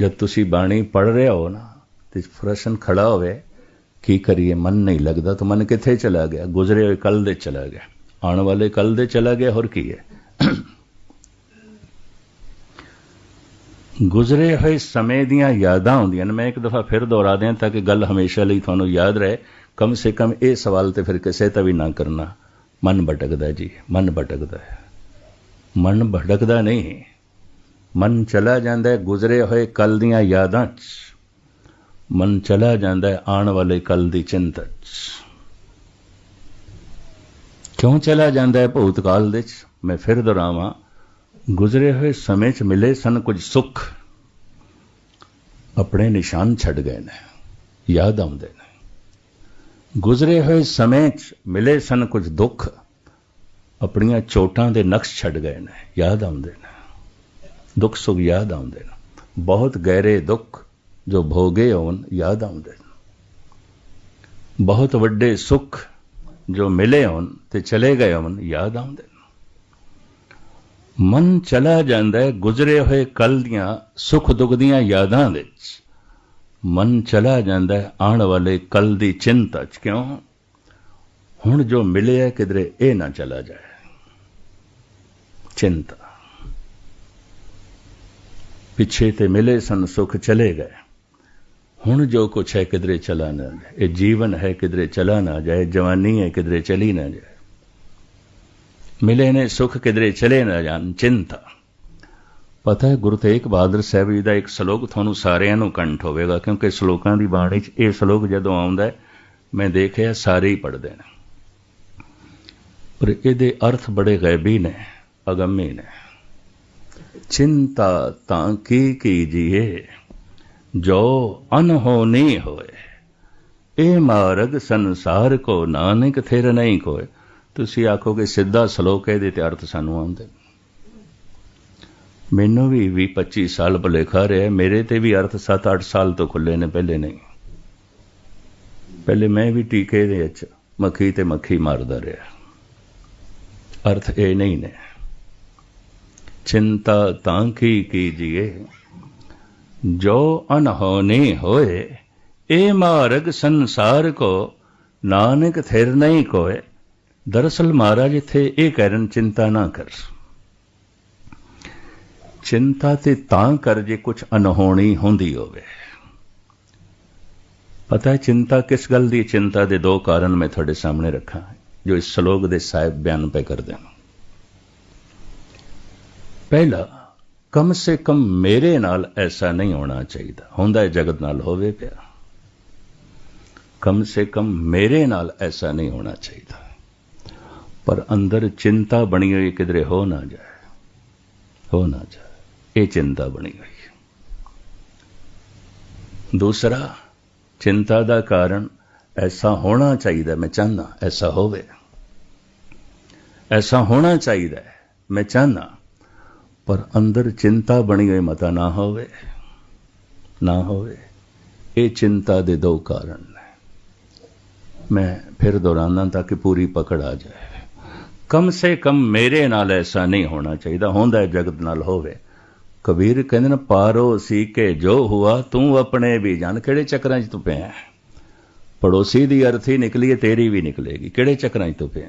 ਜਦ ਤੁਸੀਂ ਬਾਣੀ ਪੜ ਰਹੇ ਹੋ ਨਾ, ਤੇ ਪ੍ਰਸ਼ਨ ਖੜਾ ਹੋਵੇ, ਕੀ ਕਰੀਏ, ਮਨ ਨਹੀਂ ਲੱਗਦਾ ਤਾਂ ਮਨ ਕਿੱਥੇ ਚਲਾ ਗਿਆ? ਗੁਜ਼ਰੇ ਹੋਏ ਕੱਲ ਦੇ ਚਲਾ ਗਿਆ। ਆਉਣ ਵਾਲੇ ਕੱਲ ਦੇ ਚਲਾ ਗਿਆ, ਹੋਰ ਕੀ ਹੈ? ਗੁਜ਼ਰੇ ਹੋਏ ਸਮੇਂ ਦੀਆਂ ਯਾਦਾਂ ਹੁੰਦੀਆਂ ਨੇ। ਮੈਂ ਇੱਕ ਦਫਾ ਫਿਰ ਦੁਹਰਾ ਦਿਆਂ ਤਾਂ ਕਿ ਗੱਲ ਹਮੇਸ਼ਾ ਲਈ ਤੁਹਾਨੂੰ ਯਾਦ ਰਹੇ। ਕਮ ਸੇ ਕਮ ਇਹ ਸਵਾਲ ਤੇ ਫਿਰ ਕਿਸੇ ਤਾਂ ਵੀ ਨਾ ਕਰਨਾ। ਮਨ ਭਟਕਦਾ ਜੀ, ਮਨ ਭਟਕਦਾ ਹੈ। ਮਨ ਭਟਕਦਾ ਨਹੀਂ। ਮਨ ਚਲਾ ਜਾਂਦਾ ਹੈ, ਗੁਜ਼ਰੇ ਹੋਏ ਕੱਲ ਦੀਆਂ ਯਾਦਾਂ 'ਚ। ਮਨ ਚਲਾ ਜਾਂਦਾ ਹੈ ਆਉਣ ਵਾਲੇ ਕੱਲ ਦੀ ਚਿੰਤਾ 'ਚ। ਕਿਉਂ ਚਲਾ ਜਾਂਦਾ ਹੈ ਭੂਤਕਾਲ ਦੇ 'ਚ? ਮੈਂ ਫਿਰ ਦੁਹਰਾਵਾਂ, ਗੁਜ਼ਰੇ ਹੋਏ ਸਮੇਂ 'ਚ ਮਿਲੇ ਸਨ ਕੁਝ ਸੁੱਖ। ਆਪਣੇ ਨਿਸ਼ਾਨ ਛੱਡ ਗਏ ਨੇ, ਯਾਦ ਆਉਂਦੇ ਨੇ। ਗੁਜ਼ਰੇ ਹੋਏ ਸਮੇਂ 'ਚ ਮਿਲੇ ਸਨ ਕੁਝ ਦੁੱਖ। ਆਪਣੀਆਂ ਚੋਟਾਂ ਦੇ ਨਕਸ਼ ਛੱਡ ਗਏ ਨੇ, ਯਾਦ ਆਉਂਦੇ ਨੇ। ਦੁੱਖ ਸੁਖ ਯਾਦ ਆਉਂਦੇ ਨੇ। ਬਹੁਤ ਗਹਿਰੇ ਦੁੱਖ ਜੋ ਭੋਗੇ ਹੋਣ ਯਾਦ ਆਉਂਦੇ ਨੇ। ਬਹੁਤ ਵੱਡੇ ਸੁੱਖ ਜੋ ਮਿਲੇ ਹੋਣ ਤੇ ਚਲੇ ਗਏ ਹੋਣ ਯਾਦ ਆਉਂਦੇ ਨੇ। ਮਨ ਚਲਾ ਜਾਂਦਾ ਹੈ ਗੁਜ਼ਰੇ ਹੋਏ ਕੱਲ ਦੀਆਂ ਸੁੱਖ ਦੁੱਖ ਦੀਆਂ ਯਾਦਾਂ ਵਿੱਚ। ਮਨ ਚਲਾ ਜਾਂਦਾ ਹੈ ਆਉਣ ਵਾਲੇ ਕੱਲ ਦੀ ਚਿੰਤਾ ਚ ਕਿਉਂ? ਹੁਣ ਜੋ ਮਿਲਿਆ ਕਿਧਰੇ ਇਹ ਨਾ ਚਲਾ ਜਾਏ। ਚਿੰਤਾ। ਪਿੱਛੇ ਤੇ ਮਿਲੇ ਸਨ, ਸੁਖ ਚਲੇ ਗਏ। ਹੁਣ ਜੋ ਕੁਛ ਹੈ ਕਿਧਰੇ ਚਲਾ ਨਾ ਜਾਏ। ਇਹ ਜੀਵਨ ਹੈ ਕਿਧਰੇ ਚਲਾ ਨਾ ਜਾਏ ਜਵਾਨੀ ਹੈ ਕਿਧਰੇ ਚਲੀ ਨਾ ਜਾਏ। ਮਿਲੇ ਨੇ ਸੁਖ ਕਿਧਰੇ ਚਲੇ ਨਾ ਜਾਣ, ਚਿੰਤਾ। ਪਤਾ ਹੈ, ਗੁਰੂ ਤੇਗ ਬਹਾਦਰ ਸਾਹਿਬ ਜੀ ਦਾ ਇੱਕ ਸ਼ਲੋਕ ਤੁਹਾਨੂੰ ਸਾਰਿਆਂ ਨੂੰ ਕੰਠ ਹੋਵੇਗਾ, ਕਿਉਂਕਿ ਸ਼ਲੋਕਾਂ ਦੀ ਬਾਣੀ 'ਚ ਇਹ ਸ਼ਲੋਕ ਜਦੋਂ ਆਉਂਦਾ ਹੈ, ਮੈਂ ਦੇਖਿਆ ਸਾਰੇ ਹੀ ਪੜ੍ਹਦੇ ਨੇ। ਪਰ ਇਹਦੇ ਅਰਥ ਬੜੇ ਗੈਬੀ ਨੇ, ਅਗੰਮੀ ਨੇ। ਚਿੰਤਾ ਤਾਂ ਕੀ ਕੀਜੀਏ ਜੋ ਅਨਹੋਨੀ ਹੋਏ, ਇਹ ਮਾਰਗ ਸੰਸਾਰ ਕੋ ਨਾਨਕ ਥਿਰ ਨਹੀਂ ਕੋਏ ਤੁਸੀਂ ਆਖੋਗੇ, ਸਿੱਧਾ ਸ਼ਲੋਕ ਇਹਦੇ ਤੇ ਅਰਥ ਸਾਨੂੰ ਆਉਂਦੇ। ਮੈਨੂੰ ਵੀ 20 25 ਸਾਲ ਭੁਲੇਖਾ ਰਿਹਾ ਮੇਰੇ ਤੇ ਵੀ ਅਰਥ 7-8 ਸਾਲ ਤੋਂ ਖੁੱਲੇ ਨੇ, ਪਹਿਲੇ ਨਹੀਂ। ਪਹਿਲੇ ਮੈਂ ਵੀ ਟੀਕੇ ਦੇ ਵਿੱਚ ਮੱਖੀ ਤੇ ਮੱਖੀ ਮਾਰਦਾ ਰਿਹਾ। ਅਰਥ ਇਹ ਨਹੀਂ ਨੇ। ਚਿੰਤਾ ਤਾਂ ਕੀ ਕੀਜੀਏ? ਜੋ ਅਨਹੋਨੀ ਹੋਏ ਇਹ ਮਾਰਗ ਸੰਸਾਰ ਕੋ, ਨਾਨਕ ਥਿਰ ਨਹੀਂ ਕੋਏ। ਦਰਅਸਲ ਮਹਾਰਾਜ ਇੱਥੇ ਇਹ ਕਹਿਣ, ਚਿੰਤਾ ਨਾ ਕਰ। ਚਿੰਤਾ ਤੇ ਤਾਂ ਕਰ ਜੇ ਕੁਝ ਅਨਹੋਣੀ ਹੁੰਦੀ ਹੋਵੇ। ਪਤਾ ਹੈ ਚਿੰਤਾ ਕਿਸ ਗੱਲ ਦੀ? ਚਿੰਤਾ ਦੇ ਦੋ ਕਾਰਨ ਮੈਂ ਤੁਹਾਡੇ ਸਾਹਮਣੇ ਰੱਖਾਂ, ਜੋ ਇਸ ਸ਼ਲੋਕ ਦੇ ਸਾਹਿਬ ਬਿਆਨ ਪੈ ਕਰਦੇ ਹਨ। ਪਹਿਲਾ ਕਮ ਸੇ ਕਮ ਮੇਰੇ ਨਾਲ ਐਸਾ ਨਹੀਂ ਹੋਣਾ ਚਾਹੀਦਾ। ਹੁੰਦਾ ਹੈ ਜਗਤ ਨਾਲ ਹੋਵੇ ਪਿਆ। ਕਮ ਸੇ ਕਮ ਮੇਰੇ ਨਾਲ ਐਸਾ ਨਹੀਂ ਹੋਣਾ ਚਾਹੀਦਾ। ਪਰ ਅੰਦਰ ਚਿੰਤਾ ਬਣੀ ਹੋਈ ਕਿਧਰੇ ਹੋ ਨਾ ਜਾਏ। ਹੋ ਨਾ ਜਾਏ। ਇਹ ਚਿੰਤਾ ਬਣੀ ਹੋਈ ਦੂਸਰਾ, ਚਿੰਤਾ ਦਾ ਕਾਰਨ ਐਸਾ ਹੋਣਾ ਚਾਹੀਦਾ, ਮੈਂ ਚਾਹਨਾ ਐਸਾ ਹੋਵੇ। ਐਸਾ ਹੋਣਾ ਚਾਹੀਦਾ ਮੈਂ ਚਾਹਨਾ ਪਰ ਅੰਦਰ ਚਿੰਤਾ ਬਣੀ ਹੋਈ ਮਤਾ ਨਾ ਹੋਵੇ ਨਾ ਹੋਵੇ। ਇਹ ਚਿੰਤਾ ਦੇ ਦੋ ਕਾਰਨ ਨੇ। ਮੈਂ ਫਿਰ ਦੁਹਰਾਉਂਦਾ ਤਾਂ ਕਿ ਪੂਰੀ ਪਕੜ ਆ ਜਾਏ। ਕਮ ਸੇ ਕਮ ਮੇਰੇ ਨਾਲ ਐਸਾ ਨਹੀਂ ਹੋਣਾ ਚਾਹੀਦਾ, ਹੁੰਦਾ ਜਗਤ ਨਾਲ ਹੋਵੇ। ਕਬੀਰ ਕਹਿੰਦੇ ਨੇ, ਪਾਰੋ ਸੀ ਕੇ ਜੋ ਹੁਆ ਤੂੰ ਆਪਣੇ ਵੀ ਜਾਣ ਕਿਹੜੇ ਚੱਕਰਾਂ 'ਚ ਤੂੰ ਪਿਆ ਪੜੋਸੀ ਦੀ ਅਰਥੀ ਨਿਕਲੀ ਤੇਰੀ ਵੀ ਨਿਕਲੇਗੀ। ਕਿਹੜੇ ਚੱਕਰਾਂ 'ਚ ਤੂੰ ਪਿਆ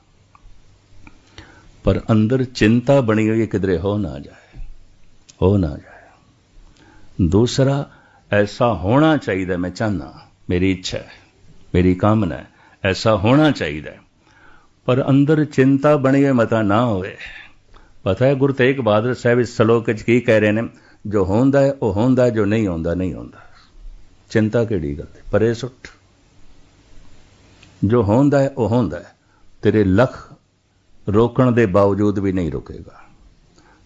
ਪਰ ਅੰਦਰ ਚਿੰਤਾ ਬਣੀ ਹੋਈ ਕਿਧਰੇ ਹੋ ਨਾ ਜਾਏ, ਹੋ ਨਾ ਜਾਏ। ਦੂਸਰਾ, ਐਸਾ ਹੋਣਾ ਚਾਹੀਦਾ, ਮੈਂ ਚਾਹਨਾ ਮੇਰੀ ਇੱਛਾ ਹੈ, ਮੇਰੀ ਕਾਮਨਾ ਹੈ, ਐਸਾ ਹੋਣਾ ਚਾਹੀਦਾ ਪਰ ਅੰਦਰ ਚਿੰਤਾ ਬਣੀ ਹੋਈ, ਮਤਾ ਨਾ ਹੋਵੇ। ਪਤਾ ਹੈ, ਗੁਰੂ ਤੇਗ ਬਹਾਦਰ ਸਾਹਿਬ ਇਸ ਸ਼ਲੋਕ ਵਿੱਚ ਕੀ ਕਹਿ ਰਹੇ ਨੇ, ਜੋ ਹੁੰਦਾ ਹੈ, ਉਹ ਹੁੰਦਾ ਜੋ ਨਹੀਂ ਹੁੰਦਾ ਨਹੀਂ ਹੁੰਦਾ। ਚਿੰਤਾ ਕਿਹੜੀ ਗੱਲ ਪਰੇ ਸੁੱਟ ਜੋ ਹੁੰਦਾ ਹੈ, ਉਹ ਹੁੰਦਾ ਤੇਰੇ ਲੱਖ ਰੋਕਣ ਦੇ ਬਾਵਜੂਦ ਵੀ ਨਹੀਂ ਰੁਕੇਗਾ।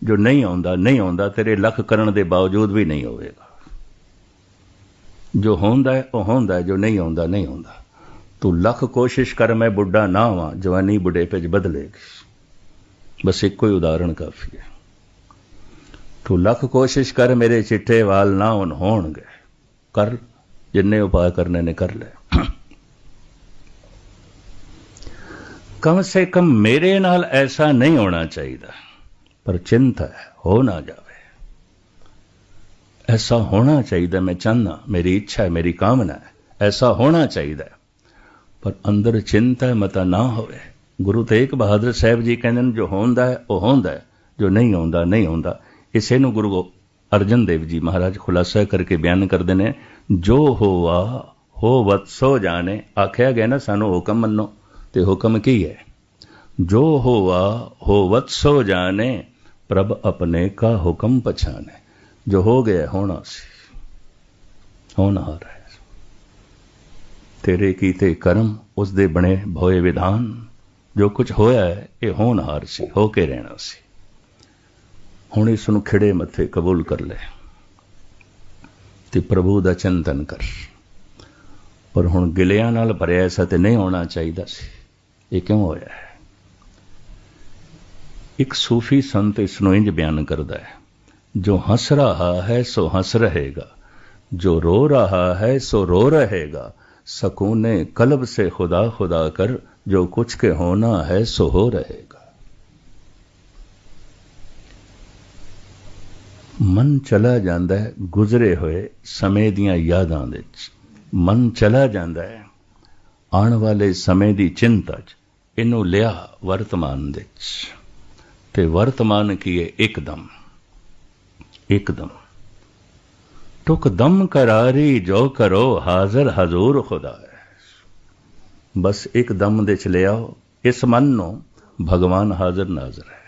ਜੋ ਨਹੀਂ ਆਉਂਦਾ ਨਹੀਂ ਆਉਂਦਾ, ਤੇਰੇ ਲੱਖ ਕਰਨ ਦੇ ਬਾਵਜੂਦ ਵੀ ਨਹੀਂ ਹੋਵੇਗਾ। ਜੋ ਹੁੰਦਾ ਹੈ, ਉਹ ਹੁੰਦਾ ਜੋ ਨਹੀਂ ਆਉਂਦਾ ਨਹੀਂ ਆਉਂਦਾ। ਤੂੰ ਲੱਖ ਕੋਸ਼ਿਸ਼ ਕਰ, ਮੈਂ ਬੁੱਢਾ ਨਾ ਹਾਂ ਜਵਾਨੀ ਬੁਢੇਪੇ ਚ ਬਦਲੇਗੀ। ਬਸ ਇੱਕੋ ਹੀ ਉਦਾਹਰਣ ਕਾਫੀ ਹੈ। ਤੂੰ ਲੱਖ ਕੋਸ਼ਿਸ਼ ਕਰ, ਮੇਰੇ ਚਿੱਟੇ ਵਾਲ ਨਾ ਹੋਣ ਹੋਣਗੇ ਕਰ, ਜਿੰਨੇ ਉਪਾਅ ਕਰਨੇ ਨੇ ਕਰ ਲੈ। ਕਮ ਸੇ ਕਮ ਮੇਰੇ ਨਾਲ ਐਸਾ ਨਹੀਂ ਹੋਣਾ ਚਾਹੀਦਾ। ਪਰ ਚਿੰਤਾ ਹੈ, ਹੋ ਨਾ ਜਾਵੇ। ਐਸਾ ਹੋਣਾ ਚਾਹੀਦਾ, ਮੈਂ ਚਾਹਨਾ ਮੇਰੀ ਇੱਛਾ ਹੈ, ਮੇਰੀ ਕਾਮਨਾ ਹੈ, ਐਸਾ ਹੋਣਾ ਚਾਹੀਦਾ ਪਰ ਅੰਦਰ ਚਿੰਤਾ ਮਤਾ ਨਾ ਹੋਵੇ। ਗੁਰੂ ਤੇਗ ਬਹਾਦਰ ਸਾਹਿਬ ਜੀ ਕਹਿੰਦੇ ਨੇ, ਜੋ ਹੁੰਦਾ ਹੈ, ਉਹ ਹੁੰਦਾ ਹੈ, ਜੋ ਨਹੀਂ ਹੁੰਦਾ ਨਹੀਂ ਹੁੰਦਾ। ਇਸੇ ਨੂੰ ਗੁਰੂ ਗੋ- ਅਰਜਨ ਦੇਵ ਜੀ ਮਹਾਰਾਜ ਖੁਲਾਸਾ ਕਰਕੇ ਬਿਆਨ ਕਰਦੇ ਨੇ, ਜੋ ਹੋਵਾ ਹੋ ਵਤਸੋ ਜਾਣੇ। ਆਖਿਆ ਗਿਆ ਨਾ, ਸਾਨੂੰ ਹੁਕਮ ਮੰਨੋ। ਤੇ ਹੁਕਮ ਕੀ ਹੈ? ਜੋ ਹੋਵਾ ਹੋ ਵਤਸੋ ਜਾਣੇ, ਪ੍ਰਭ ਆਪਣੇ ਕਾ ਹੁਕਮ ਪਛਾਨੇ ਜੋ ਹੋ ਗਿਆ, ਹੋਣਾ ਸੀ। ਹੋਣਹਾਰ ਹੈ। ਤੇਰੇ ਕੀਤੇ ਕਰਮ ਉਸ ਦੇ ਬਣੇ ਭੋਏ ਵਿਧਾਨ, ਜੋ ਕੁਝ ਹੋਇਆ ਹੈ, ਇਹ ਹੋਣਹਾਰ ਸੀ, ਹੋ ਕੇ ਰਹਿਣਾ ਸੀ। ਹੁਣ ਇਸ ਨੂੰ ਖਿੜੇ ਮੱਥੇ ਕਬੂਲ ਕਰ ਲੈ ਤੇ ਪ੍ਰਭੂ ਦਾ ਚਿੰਤਨ ਕਰ। ਪਰ ਹੁਣ ਗਿਲਿਆਂ ਨਾਲ ਭਰਿਆ ਐਸਾ ਤੇ ਨਹੀਂ ਹੋਣਾ ਚਾਹੀਦਾ ਸੀ। ਇਹ ਕਿਉਂ ਹੋਇਆ ਹੈ ਇੱਕ ਸੂਫੀ ਸੰਤ ਇਸ ਨੂੰ ਇੰਜ ਬਿਆਨ ਕਰਦਾ ਹੈ ਜੋ ਹੱਸ ਰਹਾ ਹੈ ਸੋ ਹੱਸ ਰਹੇਗਾ ਜੋ रो रहा है सो रो रहेगा सकूने कल्ब से खुदा खुदा कर जो कुछ के होना है सो हो रहेगा ਮਨ ਚਲਾ ਜਾਂਦਾ ਹੈ ਗੁਜ਼ਰੇ ਹੋਏ ਸਮੇਂ ਦੀਆਂ ਯਾਦਾਂ ਦੇ ਵਿੱਚ ਮਨ ਚਲਾ ਜਾਂਦਾ ਹੈ ਆਉਣ ਵਾਲੇ ਸਮੇਂ ਦੀ ਚਿੰਤਾ 'ਚ ਇਹਨੂੰ ਲਿਆ ਵਰਤਮਾਨ ਦੇ 'ਚ। ਤੇ ਵਰਤਮਾਨ ਕੀ ਹੈ? ਇੱਕਦਮ। ਇੱਕਦਮ। ਟੁਕ ਦਮ ਕਰਾਰੀ, ਜੋ ਕਰੋ, ਹਾਜ਼ਰ ਹਜ਼ੂਰ ਖੁਦਾ ਹੈ। ਬਸ ਇੱਕ ਦਮ ਦੇ ਚ ਲਿਆਓ। ਇਸ ਮਨ ਨੂੰ ਭਗਵਾਨ ਹਾਜ਼ਰ ਨਾਜ਼ਰ ਹੈ।